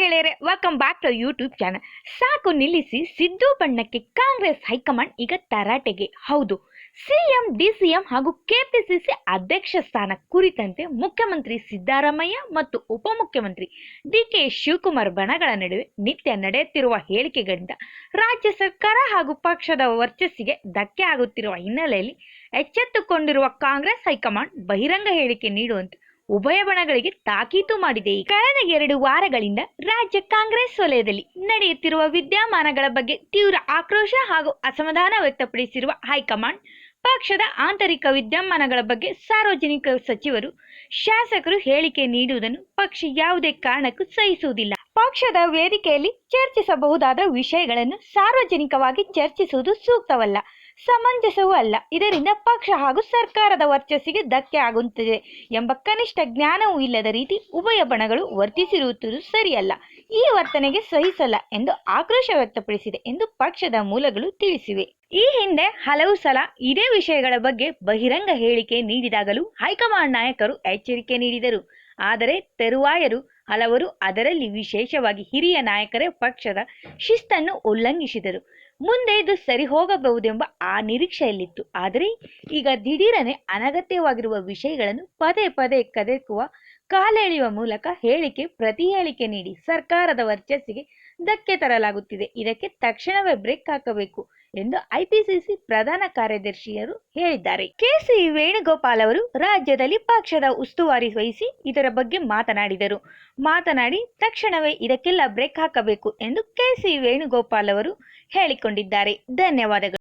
ಗೆಳೆಯರೆ welcome back to YouTube channel ಸಾಕು ನಿಲ್ಲಿಸಿ ಸಿದ್ದು ಬಣ್ಣಕ್ಕೆ ಕಾಂಗ್ರೆಸ್ ಹೈಕಮಾಂಡ್ ಈಗ ತರಾಟೆಗೆ. ಹೌದು ಸಿಎಂ ಡಿಸಿಎಂ ಹಾಗೂ ಕೆಪಿಸಿಸಿ ಅಧ್ಯಕ್ಷ ಸ್ಥಾನ ಕುರಿತಂತೆ ಮುಖ್ಯಮಂತ್ರಿ ಸಿದ್ದರಾಮಯ್ಯ ಮತ್ತು ಉಪಮುಖ್ಯಮಂತ್ರಿ ಡಿಕೆ ಶಿವಕುಮಾರ್ ಬಣಗಳ ನಡುವೆ ನಿತ್ಯ ನಡೆಯುತ್ತಿರುವ ಹೇಳಿಕೆಗಳಿಂದ ರಾಜ್ಯ ಸರ್ಕಾರ ಹಾಗೂ ಪಕ್ಷದ ವರ್ಚಸ್ಸಿಗೆ ಧಕ್ಕೆ ಆಗುತ್ತಿರುವ ಹಿನ್ನೆಲೆಯಲ್ಲಿ ಎಚ್ಚೆತ್ತುಕೊಂಡಿರುವ ಕಾಂಗ್ರೆಸ್ ಹೈಕಮಾಂಡ್ ಬಹಿರಂಗ ಹೇಳಿಕೆ ನೀಡುವಂತೆ ಉಭಯ ಬಣಗಳಿಗೆ ತಾಕೀತು ಮಾಡಿದೆ. ಕಳೆದ ಎರಡು ವಾರಗಳಿಂದ ರಾಜ್ಯ ಕಾಂಗ್ರೆಸ್ ವಲಯದಲ್ಲಿ ನಡೆಯುತ್ತಿರುವ ವಿದ್ಯಮಾನಗಳ ಬಗ್ಗೆ ತೀವ್ರ ಆಕ್ರೋಶ ಹಾಗೂ ಅಸಮಾಧಾನ ವ್ಯಕ್ತಪಡಿಸಿರುವ ಹೈಕಮಾಂಡ್, ಪಕ್ಷದ ಆಂತರಿಕ ವಿದ್ಯಮಾನಗಳ ಬಗ್ಗೆ ಸಾರ್ವಜನಿಕ ಸಚಿವರು, ಶಾಸಕರು ಹೇಳಿಕೆ ನೀಡುವುದನ್ನು ಪಕ್ಷ ಯಾವುದೇ ಕಾರಣಕ್ಕೂ ಸಹಿಸುವುದಿಲ್ಲ. ಪಕ್ಷದ ವೇದಿಕೆಯಲ್ಲಿ ಚರ್ಚಿಸಬಹುದಾದ ವಿಷಯಗಳನ್ನು ಸಾರ್ವಜನಿಕವಾಗಿ ಚರ್ಚಿಸುವುದು ಸೂಕ್ತವಲ್ಲ. ಸಮಂಜಸವೂ ಅಲ್ಲ. ಇದರಿಂದ ಪಕ್ಷ ಹಾಗೂ ಸರ್ಕಾರದ ವರ್ಚಸ್ಸಿಗೆ ಧಕ್ಕೆ ಆಗುತ್ತದೆ ಎಂಬ ಕನಿಷ್ಠ ಜ್ಞಾನವೂ ಇಲ್ಲದ ರೀತಿ ಉಭಯ ಬಣಗಳು ವರ್ತಿಸಿರುವುದು ಸರಿಯಲ್ಲ. ಈ ವರ್ತನೆಗೆ ಸಹಿಸಲ್ಲ ಎಂದು ಆಕ್ರೋಶ ವ್ಯಕ್ತಪಡಿಸಿದೆ ಎಂದು ಪಕ್ಷದ ಮೂಲಗಳು ತಿಳಿಸಿವೆ. ಈ ಹಿಂದೆ ಹಲವು ಸಲ ಇದೇ ವಿಷಯಗಳ ಬಗ್ಗೆ ಬಹಿರಂಗ ಹೇಳಿಕೆ ನೀಡಿದಾಗಲೂ ಹೈಕಮಾಂಡ್ ನಾಯಕರು ಎಚ್ಚರಿಕೆ ನೀಡಿದರು. ಆದರೆ ತರುವಾಯರು ಹಲವರು ಅದರಲ್ಲಿ ವಿಶೇಷವಾಗಿ ಹಿರಿಯ ನಾಯಕರೇ ಪಕ್ಷದ ಶಿಸ್ತನ್ನು ಉಲ್ಲಂಘಿಸಿದರು. ಮುಂದೆ ಇದು ಸರಿ ಹೋಗಬಹುದೆಂಬ ಆ ನಿರೀಕ್ಷೆಯಲ್ಲಿತ್ತು. ಆದರೆ ಈಗ ದಿಢೀರನೆ ಅನಗತ್ಯವಾಗಿರುವ ವಿಷಯಗಳನ್ನು ಪದೇ ಪದೇ ಕದೆಕುವ ಕಾಲೆಳೆಯುವ ಮೂಲಕ ಹೇಳಿಕೆ, ಪ್ರತಿ ಹೇಳಿಕೆ ನೀಡಿ ಸರ್ಕಾರದ ವರ್ಚಸ್ಸಿಗೆ ಧಕ್ಕೆ ತರಲಾಗುತ್ತಿದೆ. ಇದಕ್ಕೆ ತಕ್ಷಣವೇ ಬ್ರೇಕ್ ಹಾಕಬೇಕು. ಎಂದು ಐಪಿಸಿಸಿ ಪ್ರಧಾನ ಕಾರ್ಯದರ್ಶಿಯರು ಹೇಳಿದ್ದಾರೆ. ಕೆಸಿ ವೇಣುಗೋಪಾಲ್ ಅವರು ರಾಜ್ಯದಲ್ಲಿ ಪಕ್ಷದ ಉಸ್ತುವಾರಿ ವಹಿಸಿ ಇದರ ಬಗ್ಗೆ ಮಾತನಾಡಿದರು. ಮಾತನಾಡಿ ತಕ್ಷಣವೇ ಇದಕ್ಕೆಲ್ಲ ಬ್ರೇಕ್ ಹಾಕಬೇಕು ಎಂದು ಕೆಸಿ ವೇಣುಗೋಪಾಲ್ ಅವರು ಹೇಳಿಕೊಂಡಿದ್ದಾರೆ. ಧನ್ಯವಾದಗಳು.